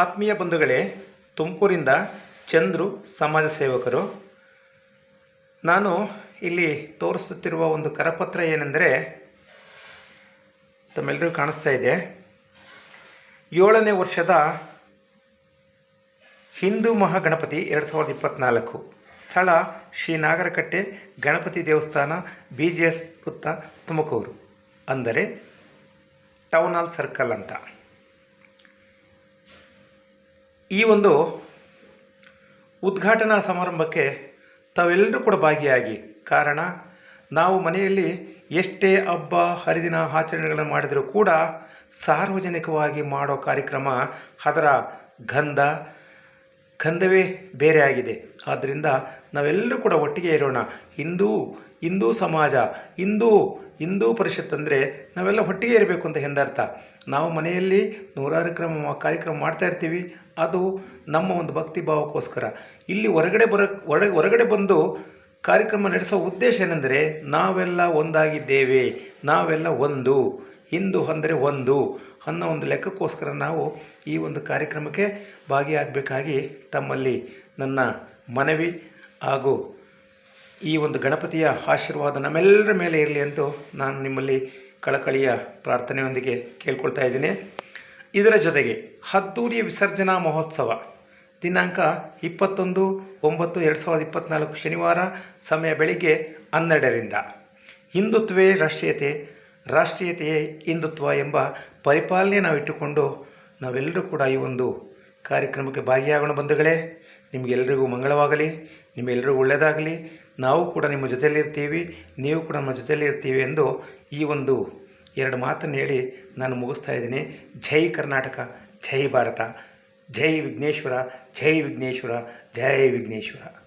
ಆತ್ಮೀಯ ಬಂಧುಗಳೇ, ತುಮಕೂರಿಂದ ಚಂದ್ರು ಸಮಾಜ ಸೇವಕರು, ನಾನು ಇಲ್ಲಿ ತೋರಿಸುತ್ತಿರುವ ಒಂದು ಕರಪತ್ರ ಏನೆಂದರೆ ತಮ್ಮೆಲ್ಲರಿಗೂ ಕಾಣಿಸ್ತಾ ಇದೆ. ಏಳನೇ ವರ್ಷದ ಹಿಂದೂ ಮಹಾಗಣಪತಿ ಎರಡು ಸಾವಿರದ ಇಪ್ಪತ್ತ್ನಾಲ್ಕು ಸ್ಥಳ ಶ್ರೀ ನಾಗರಕಟ್ಟೆ ಗಣಪತಿ ದೇವಸ್ಥಾನ ಬಿ ಜಿ ಎಸ್ ವೃತ್ತ ತುಮಕೂರು. ಅಂದರೆ ಟೌನ್ ಹಾಲ್ ಸರ್ಕಲ್ ಅಂತ. ಈ ಒಂದು ಉದ್ಘಾಟನಾ ಸಮಾರಂಭಕ್ಕೆ ತಾವೆಲ್ಲರೂ ಕೂಡ ಭಾಗಿಯಾಗಿ. ಕಾರಣ, ನಾವು ಮನೆಯಲ್ಲಿ ಎಷ್ಟೇ ಹಬ್ಬ, ಹರಿದಿನ ಆಚರಣೆಗಳನ್ನು ಮಾಡಿದರೂ ಕೂಡ ಸಾರ್ವಜನಿಕವಾಗಿ ಮಾಡೋ ಕಾರ್ಯಕ್ರಮ ಅದರ ಗಂಧ, ಗಂಧವೇ ಬೇರೆ ಆಗಿದೆ ಆದ್ದರಿಂದ ನಾವೆಲ್ಲರೂ ಕೂಡ ಒಟ್ಟಿಗೆ ಇರೋಣ. ಹಿಂದೂ ಹಿಂದೂ ಸಮಾಜ, ಹಿಂದೂ ಹಿಂದೂ ಪರಿಷತ್ ಅಂದರೆ ನಾವೆಲ್ಲ ಒಟ್ಟಿಗೆ ಇರಬೇಕು ಅಂತ ಎಂದರ್ಥ. ನಾವು ಮನೆಯಲ್ಲಿ ನೂರಾರು ಕ್ರಮ ಕಾರ್ಯಕ್ರಮ ಮಾಡ್ತಾ ಇರ್ತೀವಿ. ಅದು ನಮ್ಮ ಒಂದು ಭಕ್ತಿ ಭಾವಕ್ಕೋಸ್ಕರ. ಇಲ್ಲಿ ಹೊರಗಡೆ ಬರೋ, ಹೊರ, ಹೊರಗಡೆ ಬಂದು ಕಾರ್ಯಕ್ರಮ ನಡೆಸೋ ಉದ್ದೇಶ ಏನೆಂದರೆ ನಾವೆಲ್ಲ ಒಂದಾಗಿದ್ದೇವೆ. ನಾವೆಲ್ಲ ಒಂದು. ಹಿಂದೂ ಅಂದರೆ ಒಂದು ಅನ್ನೋ ಒಂದು ಲೆಕ್ಕಕ್ಕೋಸ್ಕರ ನಾವು ಈ ಒಂದು ಕಾರ್ಯಕ್ರಮಕ್ಕೆ ಭಾಗಿಯಾಗಬೇಕಾಗಿ ತಮ್ಮಲ್ಲಿ ನನ್ನ ಮನವಿ ಹಾಗೂ ಈ ಒಂದು ಗಣಪತಿಯ ಆಶೀರ್ವಾದ ನಮ್ಮೆಲ್ಲರ ಮೇಲೆ ಇರಲಿ ಎಂದು ನಾನು ನಿಮ್ಮಲ್ಲಿ ಕಳಕಳಿಯ ಪ್ರಾರ್ಥನೆಯೊಂದಿಗೆ ಕೇಳ್ಕೊಳ್ತಾ ಇದ್ದೀನಿ. ಇದರ ಜೊತೆಗೆ ಹದ್ದೂರಿಯ ವಿಸರ್ಜನಾ ಮಹೋತ್ಸವ, ದಿನಾಂಕ ಇಪ್ಪತ್ತೊಂದು ಒಂಬತ್ತು ಎರಡು ಸಾವಿರದ ಇಪ್ಪತ್ತ್ನಾಲ್ಕು ಶನಿವಾರ ಸಮಯ ಬೆಳಿಗ್ಗೆ ಹನ್ನೆರಡರಿಂದ. ಹಿಂದುತ್ವೇ ರಾಷ್ಟ್ರೀಯತೆ, ರಾಷ್ಟ್ರೀಯತೆಯೇ ಹಿಂದುತ್ವ ಎಂಬ ಪರಿಪಾಲನೆ ನಾವು ಇಟ್ಟುಕೊಂಡು ನಾವೆಲ್ಲರೂ ಕೂಡ ಈ ಒಂದು ಕಾರ್ಯಕ್ರಮಕ್ಕೆ ಭಾಗಿಯಾಗೋಣ ಬಂಧುಗಳೇ. ನಿಮಗೆಲ್ಲರಿಗೂ ಮಂಗಳವಾಗಲಿ ನಿಮ್ಮೆಲ್ಲರಿಗೂ ಒಳ್ಳೆಯದಾಗಲಿ. ನಾವು ಕೂಡ ನಿಮ್ಮ ಜೊತೆಯಲ್ಲಿರ್ತೀವಿ, ನೀವು ಕೂಡ ನಮ್ಮ ಜೊತೆಯಲ್ಲಿ ಇರ್ತೀವಿ ಎಂದು ಈ ಒಂದು ಎರಡು ಮಾತನ್ನು ಹೇಳಿ ನಾನು ಮುಗಿಸ್ತಾ ಇದ್ದೀನಿ. ಜೈ ಕರ್ನಾಟಕ, ಜೈ ಭಾರತ, ಜೈ ವಿಘ್ನೇಶ್ವರ ಜೈ ವಿಘ್ನೇಶ್ವರ ಜೈ ವಿಘ್ನೇಶ್ವರ.